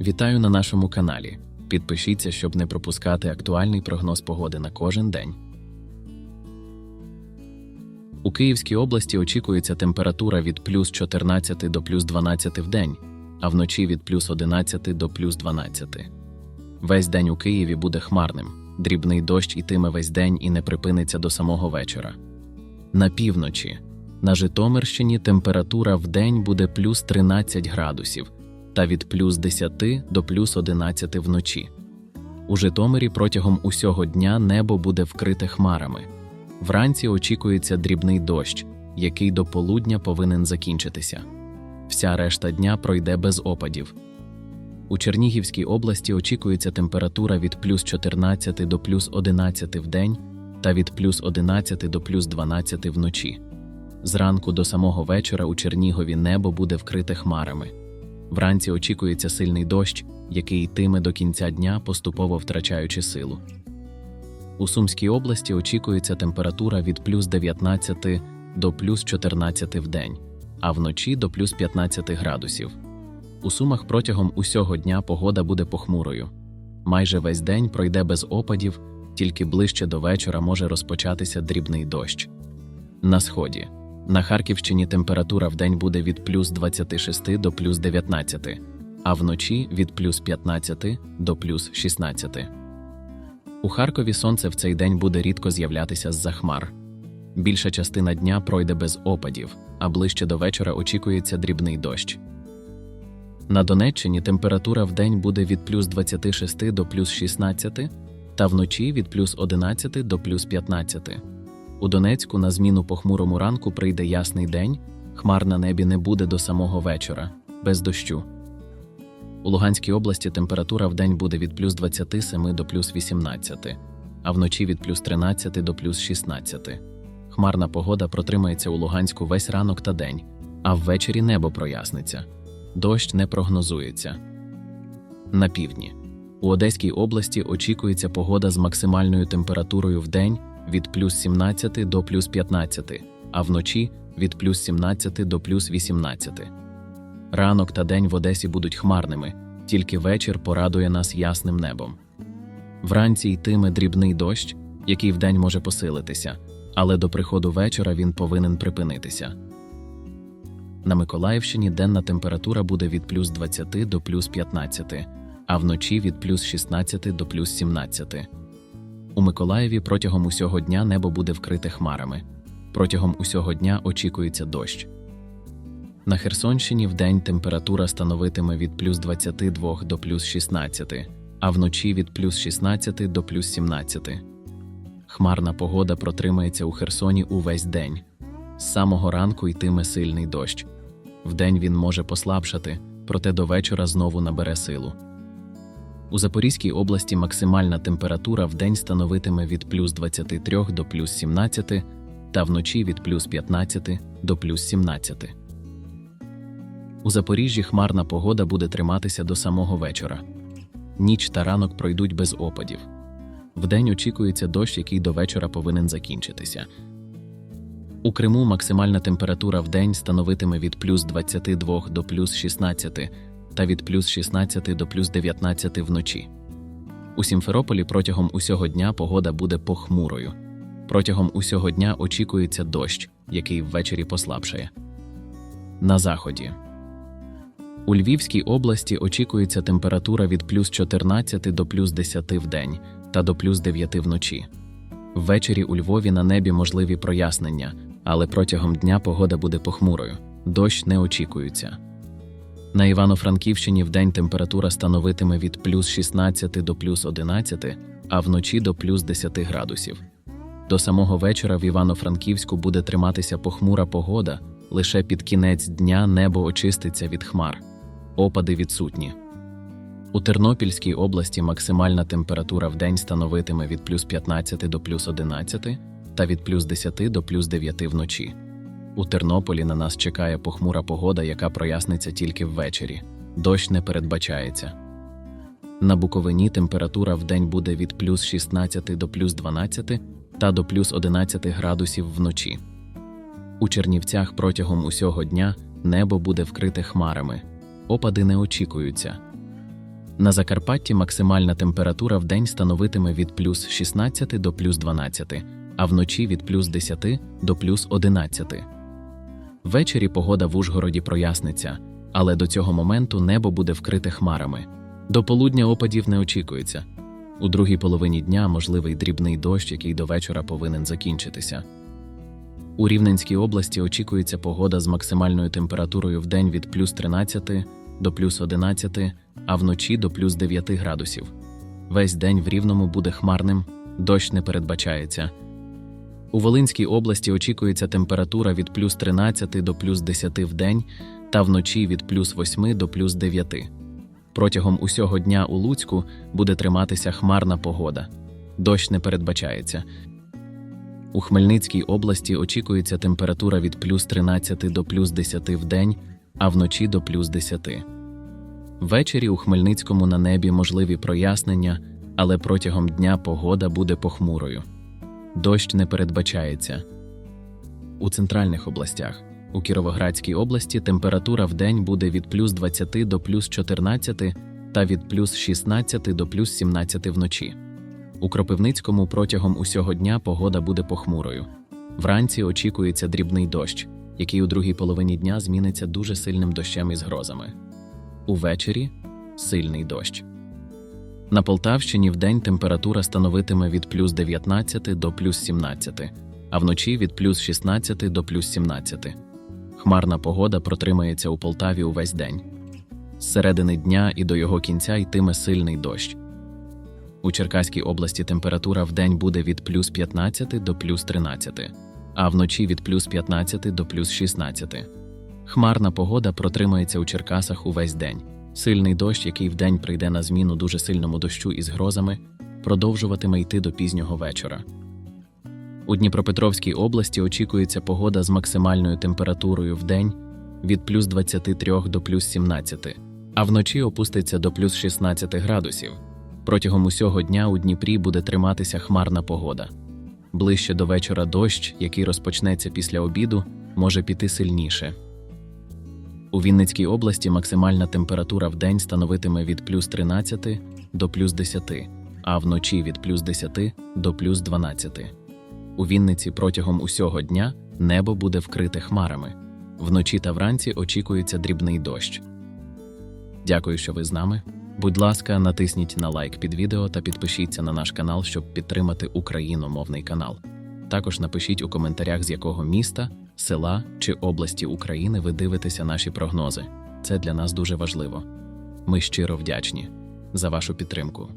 Вітаю на нашому каналі. Підпишіться, щоб не пропускати актуальний прогноз погоди на кожен день. У Київській області очікується температура від плюс 14 до плюс 12 в день, а вночі від плюс 11 до плюс 12. Весь день у Києві буде хмарним. Дрібний дощ ітиме весь день і не припиниться до самого вечора. На півночі на Житомирщині температура в день буде плюс 13 градусів та від плюс 10 до плюс 11 вночі. У Житомирі протягом усього дня небо буде вкрите хмарами. Вранці очікується дрібний дощ, який до полудня повинен закінчитися. Вся решта дня пройде без опадів. У Чернігівській області очікується температура від плюс 14 до плюс 11 в день та від плюс 11 до плюс 12 вночі. Зранку до самого вечора у Чернігові небо буде вкрите хмарами. Вранці очікується сильний дощ, який йтиме до кінця дня, поступово втрачаючи силу. У Сумській області очікується температура від плюс 19 до плюс 14 в день, а вночі до плюс 15 градусів. У Сумах протягом усього дня погода буде похмурою. Майже весь день пройде без опадів, тільки ближче до вечора може розпочатися дрібний дощ. На сході. На Харківщині температура в день буде від плюс 26 до плюс 19, а вночі від плюс 15 до плюс 16. У Харкові сонце в цей день буде рідко з'являтися з-за хмар. Більша частина дня пройде без опадів, а ближче до вечора очікується дрібний дощ. На Донеччині температура в день буде від плюс 26 до плюс 16, та вночі від плюс 11 до плюс 15. У Донецьку на зміну похмурому ранку прийде ясний день, хмар на небі не буде до самого вечора, без дощу. У Луганській області температура в день буде від плюс 27 до плюс 18, а вночі від плюс 13 до плюс 16. Хмарна погода протримається у Луганську весь ранок та день, а ввечері небо проясниться. Дощ не прогнозується. На півдні. У Одеській області очікується погода з максимальною температурою в день від плюс 17 до плюс 15, а вночі від плюс 17 до плюс 18. Ранок та день в Одесі будуть хмарними, тільки вечір порадує нас ясним небом. Вранці йтиме дрібний дощ, який вдень може посилитися, але до приходу вечора він повинен припинитися. На Миколаївщині денна температура буде від плюс 20 до плюс 15, а вночі від плюс 16 до плюс 17. У Миколаєві протягом усього дня небо буде вкрите хмарами. Протягом усього дня очікується дощ. На Херсонщині вдень температура становитиме від плюс 22 до плюс 16, а вночі від плюс 16 до плюс 17. Хмарна погода протримається у Херсоні увесь день. З самого ранку йтиме сильний дощ. Вдень він може послабшати, проте до вечора знову набере силу. У Запорізькій області максимальна температура в день становитиме від плюс 23 до плюс 17 та вночі від плюс 15 до плюс 17. У Запоріжжі хмарна погода буде триматися до самого вечора. Ніч та ранок пройдуть без опадів. Вдень очікується дощ, який до вечора повинен закінчитися. У Криму максимальна температура в день становитиме від плюс 22 до плюс 16 та від плюс 16 до плюс 19 вночі. У Сімферополі протягом усього дня погода буде похмурою. Протягом усього дня очікується дощ, який ввечері послабшає. На заході. У Львівській області очікується температура від плюс 14 до плюс 10 в день та до плюс 9 вночі. Ввечері у Львові на небі можливі прояснення, але протягом дня погода буде похмурою. Дощ не очікується. На Івано-Франківщині вдень температура становитиме від плюс 16 до плюс 11, а вночі до плюс 10 градусів. До самого вечора в Івано-Франківську буде триматися похмура погода, лише під кінець дня небо очиститься від хмар. Опади відсутні. У Тернопільській області максимальна температура в день становитиме від плюс 15 до плюс 11 та від плюс 10 до плюс 9 вночі. У Тернополі на нас чекає похмура погода, яка проясниться тільки ввечері. Дощ не передбачається. На Буковині температура в день буде від плюс 16 до плюс 12 та до плюс 11 градусів вночі. У Чернівцях протягом усього дня небо буде вкрите хмарами. Опади не очікуються. На Закарпатті максимальна температура в день становитиме від плюс 16 до плюс 12, а вночі від плюс 10 до плюс 11. Ввечері погода в Ужгороді проясниться, але до цього моменту небо буде вкрите хмарами. До полудня опадів не очікується. У другій половині дня можливий дрібний дощ, який до вечора повинен закінчитися. У Рівненській області очікується погода з максимальною температурою в день від плюс 13 до плюс 11, а вночі до плюс 9 градусів. Весь день в Рівному буде хмарним, дощ не передбачається. У Волинській області очікується температура від плюс 13 до плюс 10 в день та вночі від плюс 8 до плюс 9. Протягом усього дня у Луцьку буде триматися хмарна погода. Дощ не передбачається. У Хмельницькій області очікується температура від плюс 13 до плюс 10 в день, а вночі до плюс 10. Ввечері у Хмельницькому на небі можливі прояснення, але протягом дня погода буде похмурою. Дощ не передбачається. У центральних областях. У Кіровоградській області температура в день буде від плюс 20 до плюс 14 та від плюс 16 до плюс 17 вночі. У Кропивницькому протягом усього дня погода буде похмурою. Вранці очікується дрібний дощ, який у другій половині дня зміниться дуже сильним дощем із грозами. Увечері сильний дощ. На Полтавщині вдень температура становитиме від плюс 19 до плюс 17, а вночі від плюс 16 до плюс 17. Хмарна погода протримається у Полтаві увесь день. З середини дня і до його кінця йтиме сильний дощ. У Черкаській області температура в день буде від плюс 15 до плюс 13, а вночі від плюс 15 до плюс 16. Хмарна погода протримається у Черкасах увесь день. Сильний дощ, який вдень прийде на зміну дуже сильному дощу із грозами, продовжуватиме йти до пізнього вечора. У Дніпропетровській області очікується погода з максимальною температурою в день від плюс 23 до плюс 17, а вночі опуститься до плюс 16 градусів. Протягом усього дня у Дніпрі буде триматися хмарна погода. Ближче до вечора дощ, який розпочнеться після обіду, може піти сильніше. У Вінницькій області максимальна температура в день становитиме від плюс 13 до плюс 10, а вночі від плюс 10 до плюс 12. У Вінниці протягом усього дня небо буде вкрите хмарами. Вночі та вранці очікується дрібний дощ. Дякую, що ви з нами. Будь ласка, натисніть на лайк під відео та підпишіться на наш канал, щоб підтримати україномовний канал. Також напишіть у коментарях, з якого міста, села чи області України ви дивитеся наші прогнози. Це для нас дуже важливо. Ми щиро вдячні за вашу підтримку.